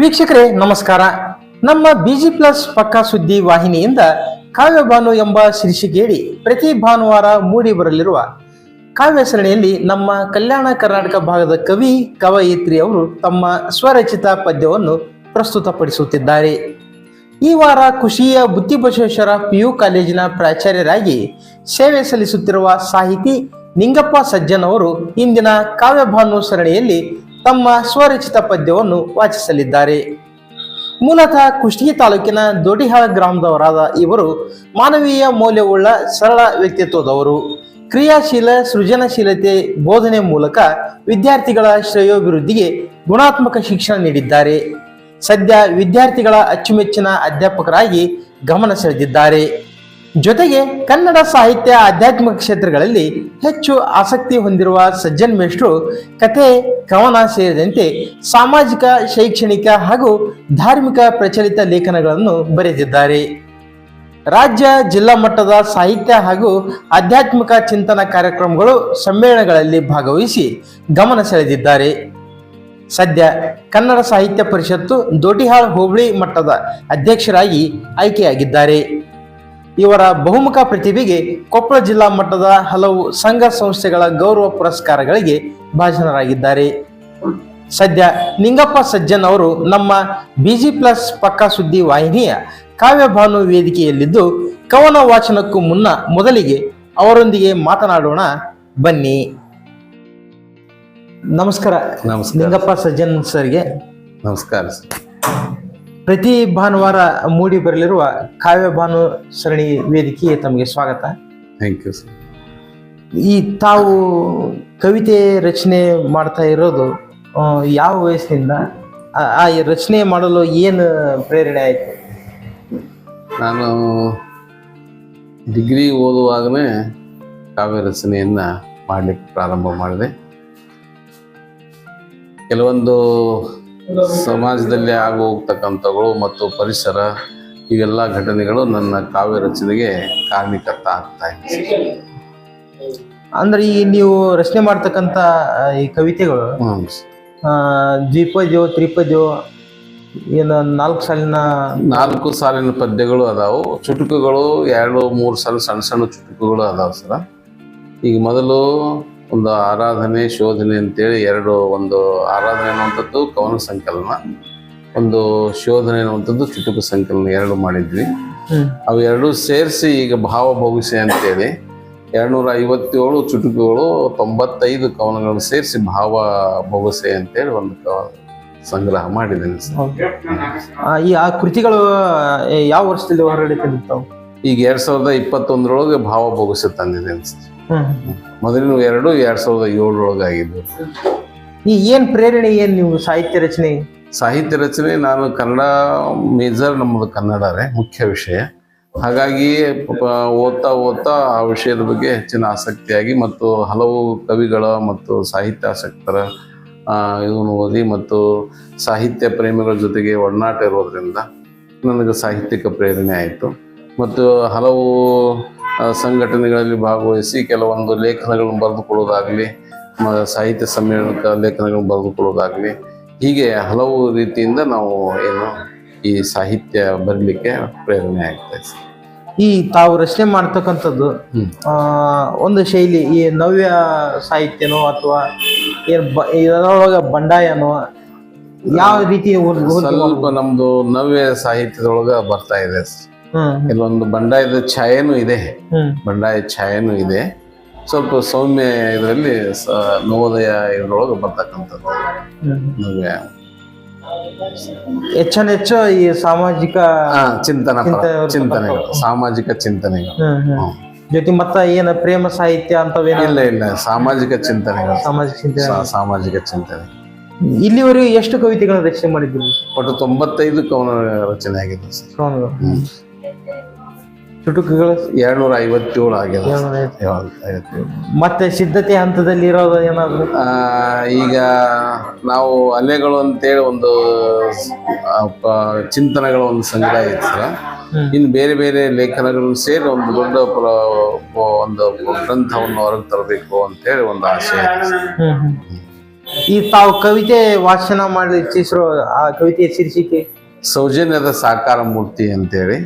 ವೀಕ್ಷಕರೇ, ನಮಸ್ಕಾರ. ನಮ್ಮ ಬಿಜಿ ಪ್ಲಸ್ ಪಕ್ಕಾ ಸುದ್ದಿ ವಾಹಿನಿಯಿಂದ ಕಾವ್ಯಭಾನು ಎಂಬ ಶೀರ್ಷಿಕೆಯಡಿ ಪ್ರತಿ ಭಾನುವಾರ ಮೂಡಿ ಬರಲಿರುವ ಕಾವ್ಯ ಸರಣಿಯಲ್ಲಿ ನಮ್ಮ ಕಲ್ಯಾಣ ಕರ್ನಾಟಕ ಭಾಗದ ಕವಿ ಕವಯಿತ್ರಿ ಅವರು ತಮ್ಮ ಸ್ವರಚಿತ ಪದ್ಯವನ್ನು ಪ್ರಸ್ತುತಪಡಿಸುತ್ತಿದ್ದಾರೆ. ಈ ವಾರ ಖುಷಿಯ ಬುದ್ಧಿಬಸವೇಶ್ವರ ಪಿಯು ಕಾಲೇಜಿನ ಪ್ರಾಚಾರ್ಯರಾಗಿ ಸೇವೆ ಸಲ್ಲಿಸುತ್ತಿರುವ ಸಾಹಿತಿ ನಿಂಗಪ್ಪ ಸಜ್ಜನ್ ಅವರು ಇಂದಿನ ಕಾವ್ಯಭಾನು ಸರಣಿಯಲ್ಲಿ ತಮ್ಮ ಸ್ವರಚಿತ ಪದ್ಯವನ್ನು ವಾಚಿಸಲಿದ್ದಾರೆ. ಮೂಲತಃ ಕುಷ್ಟಗಿ ತಾಲೂಕಿನ ದೊಡಿಹಾಳ ಗ್ರಾಮದವರಾದ ಇವರು ಮಾನವೀಯ ಮೌಲ್ಯವುಳ್ಳ ಸರಳ ವ್ಯಕ್ತಿತ್ವದವರು. ಕ್ರಿಯಾಶೀಲ, ಸೃಜನಶೀಲತೆ, ಬೋಧನೆ ಮೂಲಕ ವಿದ್ಯಾರ್ಥಿಗಳ ಶ್ರೇಯೋಭಿವೃದ್ಧಿಗೆ ಗುಣಾತ್ಮಕ ಶಿಕ್ಷಣ ನೀಡಿದ್ದಾರೆ. ಸದ್ಯ ವಿದ್ಯಾರ್ಥಿಗಳ ಅಚ್ಚುಮೆಚ್ಚಿನ ಅಧ್ಯಾಪಕರಾಗಿ ಗಮನ ಸೆಳೆದಿದ್ದಾರೆ. ಜೊತೆಗೆ ಕನ್ನಡ ಸಾಹಿತ್ಯ ಆಧ್ಯಾತ್ಮಿಕ ಕ್ಷೇತ್ರಗಳಲ್ಲಿ ಹೆಚ್ಚು ಆಸಕ್ತಿ ಹೊಂದಿರುವ ಸಜ್ಜನ್ ಮೇಷ್ಟ್ರು ಕತೆ ಕವನ ಸೇರಿದಂತೆ ಸಾಮಾಜಿಕ, ಶೈಕ್ಷಣಿಕ ಹಾಗೂ ಧಾರ್ಮಿಕ ಪ್ರಚಲಿತ ಲೇಖನಗಳನ್ನು ಬರೆದಿದ್ದಾರೆ. ರಾಜ್ಯ, ಜಿಲ್ಲಾ ಮಟ್ಟದ ಸಾಹಿತ್ಯ ಹಾಗೂ ಆಧ್ಯಾತ್ಮಿಕ ಚಿಂತನ ಕಾರ್ಯಕ್ರಮಗಳು ಸಮ್ಮೇಳನಗಳಲ್ಲಿ ಭಾಗವಹಿಸಿ ಗಮನ ಸೆಳೆದಿದ್ದಾರೆ. ಸದ್ಯ ಕನ್ನಡ ಸಾಹಿತ್ಯ ಪರಿಷತ್ತು ದೋಟಿಹಾಳ್ ಹೋಬಳಿ ಮಟ್ಟದ ಅಧ್ಯಕ್ಷರಾಗಿ ಆಯ್ಕೆಯಾಗಿದ್ದಾರೆ. ಇವರ ಬಹುಮುಖ ಪ್ರತಿಭೆಗೆ ಕೊಪ್ಪಳ ಜಿಲ್ಲಾ ಮಟ್ಟದ ಹಲವು ಸಂಘ ಸಂಸ್ಥೆಗಳ ಗೌರವ ಪುರಸ್ಕಾರಗಳಿಗೆ ಭಾಜನರಾಗಿದ್ದಾರೆ. ಸದ್ಯ ನಿಂಗಪ್ಪ ಸಜ್ಜನ್ ಅವರು ನಮ್ಮ ಬಿಜಿ ಪ್ಲಸ್ ಪಕ್ಕಾ ಸುದ್ದಿ ವಾಹಿನಿಯ ಕಾವ್ಯಭಾನು ವೇದಿಕೆಯಲ್ಲಿದ್ದು ಕವನ ವಾಚನಕ್ಕೂ ಮುನ್ನ ಮೊದಲಿಗೆ ಅವರೊಂದಿಗೆ ಮಾತನಾಡೋಣ. ಬನ್ನಿ. ನಮಸ್ಕಾರ. ನಮಸ್ಕಾರ. ನಿಂಗಪ್ಪ ಸಜ್ಜನ್ ಸರ್ಗೆ. ನಮಸ್ಕಾರ. ಪ್ರತಿ ಭಾನುವಾರ ಮೂಡಿ ಬರಲಿರುವ ಕಾವ್ಯ ಭಾನು ಸರಣಿ ವೇದಿಕೆಗೆ ತಮಗೆ ಸ್ವಾಗತ. ಥ್ಯಾಂಕ್ ಯು ಸರ್ ಈ ತಾವು ಕವಿತೆ ರಚನೆ ಮಾಡ್ತಾ ಇರೋದು ಯಾವ ವಯಸ್ಸಿನಿಂದ? ಆ- ಆ ರಚನೆ ಮಾಡಲು ಏನು ಪ್ರೇರಣೆ ಆಯಿತು? ನಾನು ಡಿಗ್ರಿ ಓದುವಾಗಲೇ ಕಾವ್ಯ ರಚನೆಯನ್ನು ಮಾಡಲಿಕ್ಕೆ ಪ್ರಾರಂಭ ಮಾಡಿದೆ. ಕೆಲವೊಂದು ಸಮಾಜದಲ್ಲಿ ಆಗು ಹೋಗ್ತಕ್ಕಂಥಗಳು ಮತ್ತು ಪರಿಸರ ಇವೆಲ್ಲ ಘಟನೆಗಳು ನನ್ನ ಕಾವ್ಯ ರಚನೆಗೆ ಕಾರಣೀಕರ್ತ ಆಗ್ತಾ ಇದೆ. ಅಂದ್ರೆ ಈ ನೀವು ರಚನೆ ಮಾಡ್ತಕ್ಕಂಥ ಈ ಕವಿತೆಗಳು ದ್ವಿಪದ್ಯೋ ತ್ರಿಪದ್ಯೋ ಏನು ನಾಲ್ಕು ಸಾಲಿನ ನಾಲ್ಕು ಸಾಲಿನ ಪದ್ಯಗಳು ಅದಾವು. ಚುಟುಕುಗಳು ಎರಡು ಮೂರು ಸಾಲ ಸಣ್ಣ ಸಣ್ಣ ಚುಟುಕುಗಳು ಅದಾವು ಸರ. ಈಗ ಮೊದಲು ಒಂದು ಆರಾಧನೆ ಶೋಧನೆ ಅಂತೇಳಿ ಎರಡು ಒಂದು ಆರಾಧನೆ ಅನ್ನುವಂಥದ್ದು ಕವನ ಸಂಕಲನ. ಒಂದು ಶೋಧನೆ ಅನ್ನುವಂಥದ್ದು ಚುಟುಕು ಸಂಕಲನ ಎರಡು ಮಾಡಿದ್ವಿ. ಅವೆರಡು ಸೇರಿಸಿ ಈಗ ಭಾವ ಭವಿಷ್ಯ ಅಂತೇಳಿ ಎರಡ್ನೂರ ಐವತ್ತೇಳು ಚುಟುಕುಗಳು ತೊಂಬತ್ತೈದು ಕವನಗಳನ್ನು ಸೇರಿಸಿ ಭಾವ ಭವಿಷ್ಯ ಅಂತೇಳಿ ಒಂದು ಸಂಗ್ರಹ ಮಾಡಿದ್ದೀನಿ ಈ ಆ ಕೃತಿಗಳು ಯಾವ ವರ್ಷದಲ್ಲಿ ಹೊರಗಡೆ ತಂದಿರ್ತಾವು ಈಗ ಎರಡ್ ಸಾವಿರದ ಇಪ್ಪತ್ತೊಂದರೊಳಗೆ ಭಾವ ಬೊಗಸೆ ತಂದಿದೆ ಅನ್ಸುತ್ತೆ. ಮೊದಲಿನ ಎರಡು ಎರಡ್ ಸಾವಿರದ ಏಳರೊಳಗೆ ಆಗಿದ್ದು. ಈ ಏನ್ ಪ್ರೇರಣೆ ಏನ್ ನೀವು ಸಾಹಿತ್ಯ ರಚನೆ? ಸಾಹಿತ್ಯ ರಚನೆ ನಾನು ಕನ್ನಡ ಮೇಜರ್ ನಮ್ಮದು ಕನ್ನಡರೇ ಮುಖ್ಯ ವಿಷಯ. ಹಾಗಾಗಿ ಓದ್ತಾ ಓದ್ತಾ ಆ ವಿಷಯದ ಬಗ್ಗೆ ಹೆಚ್ಚಿನ ಆಸಕ್ತಿಯಾಗಿ ಮತ್ತು ಹಲವು ಕವಿಗಳ ಮತ್ತು ಸಾಹಿತ್ಯಾಸಕ್ತರ ಆಸಕ್ತರ ಇದನ್ನು ಓದಿ ಮತ್ತು ಸಾಹಿತ್ಯ ಪ್ರೇಮಿಗಳ ಜೊತೆಗೆ ಒಡನಾಟ ಇರೋದ್ರಿಂದ ನನಗೆ ಸಾಹಿತ್ಯಿಕ ಪ್ರೇರಣೆ ಆಯಿತು. ಮತ್ತು ಹಲವು ಸಂಘಟನೆಗಳಲ್ಲಿ ಭಾಗವಹಿಸಿ ಕೆಲವೊಂದು ಲೇಖನಗಳನ್ನು ಬರೆದುಕೊಳ್ಳೋದಾಗಲಿ ಸಾಹಿತ್ಯ ಸಮ್ಮೇಳನಕ್ಕೆ ಲೇಖನಗಳನ್ನು ಬರೆದುಕೊಳ್ಳೋದಾಗಲಿ ಹೀಗೆ ಹಲವು ರೀತಿಯಿಂದ ನಾವು ಏನು ಈ ಸಾಹಿತ್ಯ ಬರಲಿಕ್ಕೆ ಪ್ರೇರಣೆ ಆಗ್ತಾ ಇದೆ. ಈ ತಾವು ರಚನೆ ಮಾಡ್ತಕ್ಕಂಥದ್ದು ಒಂದು ಶೈಲಿ ಈ ನವ್ಯ ಸಾಹಿತ್ಯನೋ ಅಥವಾ ಇದರೊಳಗ ಬಂಡಾಯನೋ ಯಾವ ರೀತಿ ಸ್ವಲ್ಪ ನಮ್ಮದು ನಮ್ದು ನವ್ಯ ಸಾಹಿತ್ಯದೊಳಗೆ ಬರ್ತಾ ಇದೆ. ಕೆಲವೊಂದು ಬಂಡಾಯದ ಛಾಯೆನೂ ಇದೆ. ಬಂಡಾಯ ಛಾಯೆನೂ ಇದೆ. ಸ್ವಲ್ಪ ಸೌಮ್ಯ ಇದರಲ್ಲಿ ನವೋದಯ ಇದ್ರೊಳಗೆ ಬರ್ತಕ್ಕಂಥದ್ದು. ನಮಗೆ ಹೆಚ್ಚು ಈ ಸಾಮಾಜಿಕ ಚಿಂತನ ಚಿಂತನೆ- ಚಿಂತನೆಗಳು ಸಾಮಾಜಿಕ ಚಿಂತನೆಗಳು. ಜೊತೆ ಮತ್ತ ಏನ ಪ್ರೇಮ ಸಾಹಿತ್ಯ ಅಂತ ಇಲ್ಲ ಇಲ್ಲ ಸಾಮಾಜಿಕ ಚಿಂತನೆಗಳು. ಸಾಮಾಜಿಕ ಚಿಂತನೆ. ಸಾಮಾಜಿಕ ಚಿಂತನೆ. ಇಲ್ಲಿವರೆಗೂ ಎಷ್ಟು ಕವಿತೆಗಳನ್ನ ರಚನೆ ಮಾಡಿದ್ರು? ಒಟ್ಟು ತೊಂಬತ್ತೈದು ಕವನ ರಚನೆ ಆಗಿದೆ. ಚುಟುಕುಗಳು? ಎರಡ್ನೂರ ಐವತ್ತೇಳು. ಆಗಿದೆ. ಮತ್ತೆ ಸಿದ್ಧತೆ ಹಂತದಲ್ಲಿ ಇರೋದು ಏನಾದ್ರು? ಈಗ ನಾವು ಅಲೆಗಳು ಅಂತೇಳಿ ಒಂದು ಚಿಂತನೆಗಳ ಒಂದು ಸಂಗ್ರಹ ಇತ್ತು ಸರ್. ಇನ್ನು ಬೇರೆ ಬೇರೆ ಲೇಖನಗಳನ್ನು ಸೇರಿ ಒಂದು ದೊಡ್ಡ ಒಂದು ಗ್ರಂಥವನ್ನು ಹೊರಗೆ ತರಬೇಕು ಅಂತೇಳಿ ಒಂದು ಆಸೆ ಈ ತಾವು ಕವಿತೆ ವಾಚನ ಮಾಡಿ ಇಚ್ಛಿಸಿರೋ ಆ ಕವಿತೆಯ ಶೀರ್ಷಿಕೆ ಸೌಜನ್ಯದ ಸಾಕಾರ ಮೂರ್ತಿ ಅಂತೇಳಿ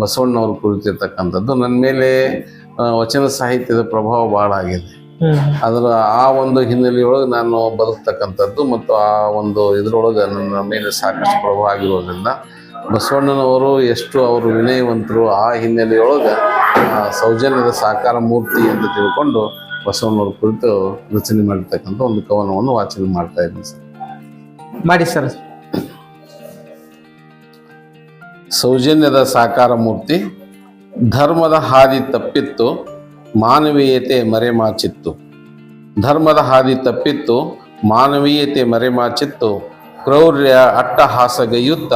ಬಸವಣ್ಣವ್ರು ಕುರಿತಿರ್ತಕ್ಕಂಥದ್ದು. ನನ್ನ ಮೇಲೆ ವಚನ ಸಾಹಿತ್ಯದ ಪ್ರಭಾವ ಬಹಳ ಆಗಿದೆ. ಅದರ ಆ ಒಂದು ಹಿನ್ನೆಲೆಯೊಳಗೆ ನಾನು ಬದುಕ್ತಕ್ಕಂಥದ್ದು ಮತ್ತು ಆ ಒಂದು ಇದರೊಳಗೆ ನನ್ನ ಮೇಲೆ ಸಾಕಷ್ಟು ಪ್ರಭಾವ ಆಗಿರೋದ್ರಿಂದ ಬಸವಣ್ಣನವರು ಎಷ್ಟು ಅವರು ವಿನಯವಂತರು ಆ ಹಿನ್ನೆಲೆಯೊಳಗೆ ಸೌಜನ್ಯದ ಸಾಕಾರ ಮೂರ್ತಿ ಅಂತ ತಿಳ್ಕೊಂಡು ಬಸವಣ್ಣವ್ರ ಕುರಿತು ರಚನೆ ಮಾಡಿರ್ತಕ್ಕಂಥ ಒಂದು ಕವನವನ್ನು ವಾಚನ ಮಾಡ್ತಾ ಇದ್ದೀನಿ ಸರ್. ಮಾಡಿ ಸರ್. ಸೌಜನ್ಯದ ಸಾಕಾರ ಮೂರ್ತಿ, ಧರ್ಮದ ಹಾದಿ ತಪ್ಪಿತ್ತು, ಮಾನವೀಯತೆ ಮರೆಮಾಚಿತ್ತು. ಧರ್ಮದ ಹಾದಿ ತಪ್ಪಿತ್ತು, ಮಾನವೀಯತೆ ಮರೆಮಾಚಿತ್ತು. ಕ್ರೌರ್ಯ, ಅಟ್ಟಹಾಸಗೈಯುತ್ತ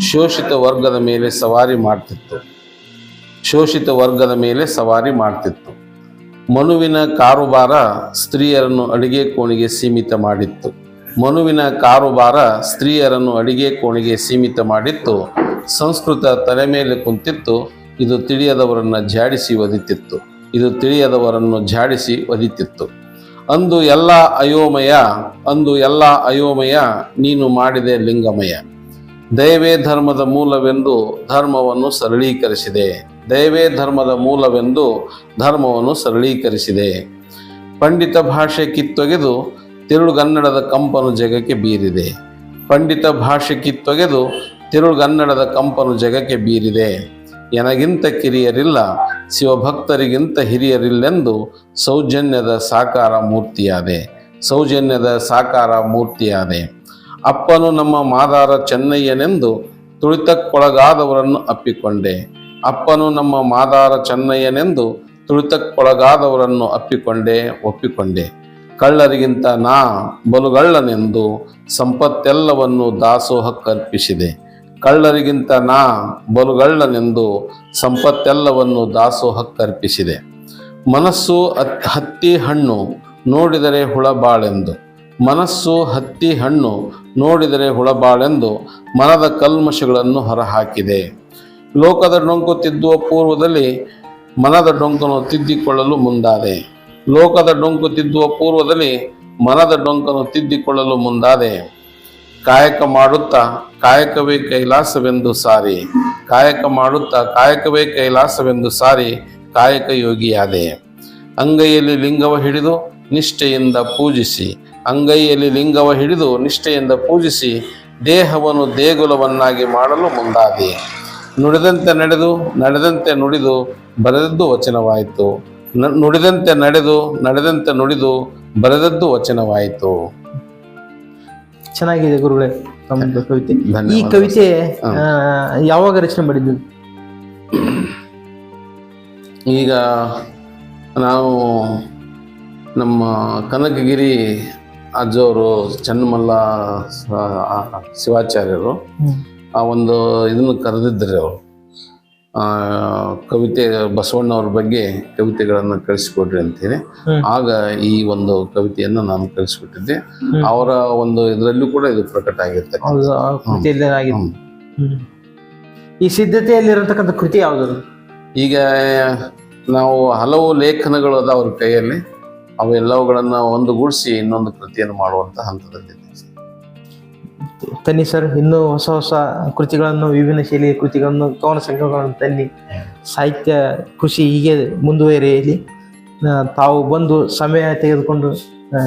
ಶೋಷಿತ ವರ್ಗದ ಮೇಲೆ ಸವಾರಿ ಮಾಡ್ತಿತ್ತು. ಶೋಷಿತ ವರ್ಗದ ಮೇಲೆ ಸವಾರಿ ಮಾಡ್ತಿತ್ತು. ಮನುವಿನ ಕಾರುಬಾರ ಸ್ತ್ರೀಯರನ್ನು ಅಡಿಗೆ ಕೋಣೆಗೆ ಸೀಮಿತ ಮಾಡಿತ್ತು. ಮನುವಿನ ಕಾರುಬಾರ ಸ್ತ್ರೀಯರನ್ನು ಅಡಿಗೆ ಕೋಣೆಗೆ ಸೀಮಿತ ಮಾಡಿತ್ತು. ಸಂಸ್ಕೃತ ತಲೆ ಮೇಲೆ ಕುಂತಿತ್ತು, ಇದು ತಿಳಿಯದವರನ್ನು ಜಾಡಿಸಿ ಒದಿತಿತ್ತು ಇದು ತಿಳಿಯದವರನ್ನು ಜಾಡಿಸಿ ಒದಿತಿತ್ತು ಅಂದು ಎಲ್ಲ ಅಯೋಮಯ, ಅಂದು ಎಲ್ಲ ಅಯೋಮಯ, ನೀನು ಮಾಡಿದೆ ಲಿಂಗಮಯ. ದಯವೇ ಧರ್ಮದ ಮೂಲವೆಂದು ಧರ್ಮವನ್ನು ಸರಳೀಕರಿಸಿದೆ. ದಯವೇ ಧರ್ಮದ ಮೂಲವೆಂದು ಧರ್ಮವನ್ನು ಸರಳೀಕರಿಸಿದೆ. ಪಂಡಿತ ಭಾಷೆ ಕಿತ್ತೊಗೆದು ತಿರುಳುಗನ್ನಡದ ಕಂಪನು ಜಗಕ್ಕೆ ಬೀರಿದೆ. ಪಂಡಿತ ಭಾಷೆ ಕಿತ್ತೊಗೆದು ತಿರುಳುಗನ್ನಡದ ಕಂಪನು ಜಗಕ್ಕೆ ಬೀರಿದೆ. ನನಗಿಂತ ಕಿರಿಯರಿಲ್ಲ, ಶಿವಭಕ್ತರಿಗಿಂತ ಹಿರಿಯರಿಲ್ಲೆಂದು ಸೌಜನ್ಯದ ಸಾಕಾರ ಮೂರ್ತಿಯಾದೆ. ಸೌಜನ್ಯದ ಸಾಕಾರ ಮೂರ್ತಿಯಾದೆ. ಅಪ್ಪನು ನಮ್ಮ ಮಾದಾರ ಚೆನ್ನಯ್ಯನೆಂದು ತುಳಿತಕ್ಕೊಳಗಾದವರನ್ನು ಅಪ್ಪಿಕೊಂಡೆ. ಅಪ್ಪನು ನಮ್ಮ ಮಾದಾರ ಚೆನ್ನಯ್ಯನೆಂದು ತುಳಿತಕ್ಕೊಳಗಾದವರನ್ನು ಅಪ್ಪಿಕೊಂಡೆ, ಒಪ್ಪಿಕೊಂಡೆ. ಕಳ್ಳರಿಗಿಂತ ನಾ ಬಲುಗಳ್ಳನೆಂದು ಸಂಪತ್ತೆಲ್ಲವನ್ನು ದಾಸೋಹಕ್ಕರ್ಪಿಸಿದೆ ಕಳ್ಳರಿಗಿಂತ ನಾ ಬಲುಗಳ್ಳನೆಂದು ಸಂಪತ್ತೆಲ್ಲವನ್ನು ದಾಸೋಹಕ್ಕರ್ಪಿಸಿದೆ. ಮನಸ್ಸು ಹತ್ತಿ ಹಣ್ಣು ನೋಡಿದರೆ ಹುಳಬಾಳೆಂದು. ಮನಸ್ಸು ಹತ್ತಿ ಹಣ್ಣು ನೋಡಿದರೆ ಹುಳಬಾಳೆಂದು ಮನದ ಕಲ್ಮಶಗಳನ್ನು ಹೊರಹಾಕಿದೆ. ಲೋಕದ ಡೊಂಕು ತಿದ್ದುವ ಪೂರ್ವದಲ್ಲಿ ಮನದ ಡೊಂಕನ್ನು ತಿದ್ದಿಕೊಳ್ಳಲು ಮುಂದಾದೆ. ಲೋಕದ ಡೊಂಕು ತಿದ್ದುವ ಪೂರ್ವದಲ್ಲಿ ಮನದ ಡೊಂಕನ್ನು ತಿದ್ದಿಕೊಳ್ಳಲು ಮುಂದಾದೆ. ಕಾಯಕ ಮಾಡುತ್ತಾ ಕಾಯಕವೇ ಕೈಲಾಸವೆಂದು ಸಾರಿ. ಕಾಯಕ ಮಾಡುತ್ತಾ ಕಾಯಕವೇ ಕೈಲಾಸವೆಂದು ಸಾರಿ ಕಾಯಕ ಯೋಗಿಯಾದೆ ಅಂಗೈಯಲ್ಲಿ ಲಿಂಗವ ಹಿಡಿದು ನಿಷ್ಠೆಯಿಂದ ಪೂಜಿಸಿ. ಅಂಗೈಯಲ್ಲಿ ಲಿಂಗವ ಹಿಡಿದು ನಿಷ್ಠೆಯಿಂದ ಪೂಜಿಸಿ ದೇಹವನ್ನು ದೇಗುಲವನ್ನಾಗಿ ಮಾಡಲು ಮುಂದಾದೆ. ನುಡಿದಂತೆ ನಡೆದು, ನಡೆದಂತೆ ನುಡಿದು ಬರೆದದ್ದು ವಚನವಾಯಿತು. ನುಡಿದಂತೆ ನಡೆದು, ನಡೆದಂತೆ ನುಡಿದು ಬರೆದದ್ದು ವಚನವಾಯಿತು. ಚೆನ್ನಾಗಿದೆ ಗುರುಗಳೇ ತಮ್ಮದು ಕವಿತೆ. ಈ ಕವಿತೆ ಯಾವಾಗ ರಚನೆ ಮಾಡಿದ್ದು? ಈಗ ನಾವು ನಮ್ಮ ಕನಕಗಿರಿ ಅಜ್ಜವರು ಚನ್ನಮಲ್ಲ ಶಿವಾಚಾರ್ಯರು ಆ ಒಂದು ಇದನ್ನು ಕರೆದಿದ್ದರು ಅವರು. ಕವಿತೆ ಬಸವಣ್ಣವ್ರ ಬಗ್ಗೆ ಕವಿತೆಗಳನ್ನು ಕಳಿಸಿಕೊಡ್ರಿ ಅಂತೇಳಿ ಆಗ ಈ ಒಂದು ಕವಿತೆಯನ್ನು ನಾನು ಕಳಿಸ್ಕೊಟ್ಟಿದ್ದೆ. ಅವರ ಒಂದು ಇದರಲ್ಲೂ ಕೂಡ ಇದು ಪ್ರಕಟ ಆಗಿರ್ತದೆ. ಈ ಸಿದ್ಧತೆಯಲ್ಲಿರತಕ್ಕಂಥ ಕೃತಿ ಯಾವುದು? ಈಗ ನಾವು ಹಲವು ಲೇಖನಗಳು ಅದ ಅವ್ರ ಕೈಯಲ್ಲಿ. ಅವೆಲ್ಲವುಗಳನ್ನ ಒಂದುಗೂಡಿಸಿ ಇನ್ನೊಂದು ಕೃತಿಯನ್ನು ಮಾಡುವಂತ ಹಂತದಲ್ಲಿದೆ ತನ್ನಿ ಸರ್ ಇನ್ನೂ ಹೊಸ ಹೊಸ ಕೃತಿಗಳನ್ನು ವಿಭಿನ್ನ ಶೈಲಿಯ ಕೃತಿಗಳನ್ನು ಕವನ ಸಂಗ್ರಹಗಳನ್ನು ತನ್ನಿ. ಸಾಹಿತ್ಯ ಕೃಷಿ ಹೀಗೆ ಮುಂದುವರಿಯಲಿ. ತಾವು ಬಂದು ಸಮಯ ತೆಗೆದುಕೊಂಡು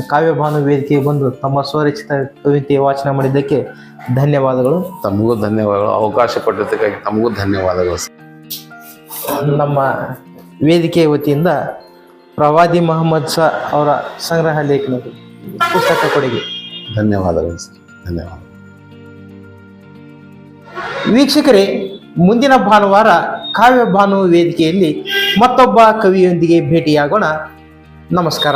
ಕಾವ್ಯ ಭಾನು ವೇದಿಕೆಗೆ ಬಂದು ತಮ್ಮ ಸ್ವರಚಿತ ಕವಿತೆ ವಾಚನ ಮಾಡಿದ್ದಕ್ಕೆ ಧನ್ಯವಾದಗಳು. ತಮಗೂ ಧನ್ಯವಾದಗಳು. ಅವಕಾಶ ಕೊಟ್ಟಿದ್ದಕ್ಕಾಗಿ ತಮಗೂ ಧನ್ಯವಾದಗಳು ಸರ್. ನಮ್ಮ ವೇದಿಕೆಯ ವತಿಯಿಂದ ಪ್ರವಾದಿ ಮೊಹಮ್ಮದ್ ಸಾ ಅವರ ಸಂಗ್ರಹ ಲೇಖನ ಪುಸ್ತಕ ಕೊಡುಗೆ. ಧನ್ಯವಾದಗಳು ಸರ್. ಧನ್ಯವಾದ ವೀಕ್ಷಕರೇ ಮುಂದಿನ ಭಾನುವಾರ ಕಾವ್ಯ ಭಾನು ವೇದಿಕೆಯಲ್ಲಿ ಮತ್ತೊಬ್ಬ ಕವಿಯೊಂದಿಗೆ ಭೇಟಿಯಾಗೋಣ. ನಮಸ್ಕಾರ.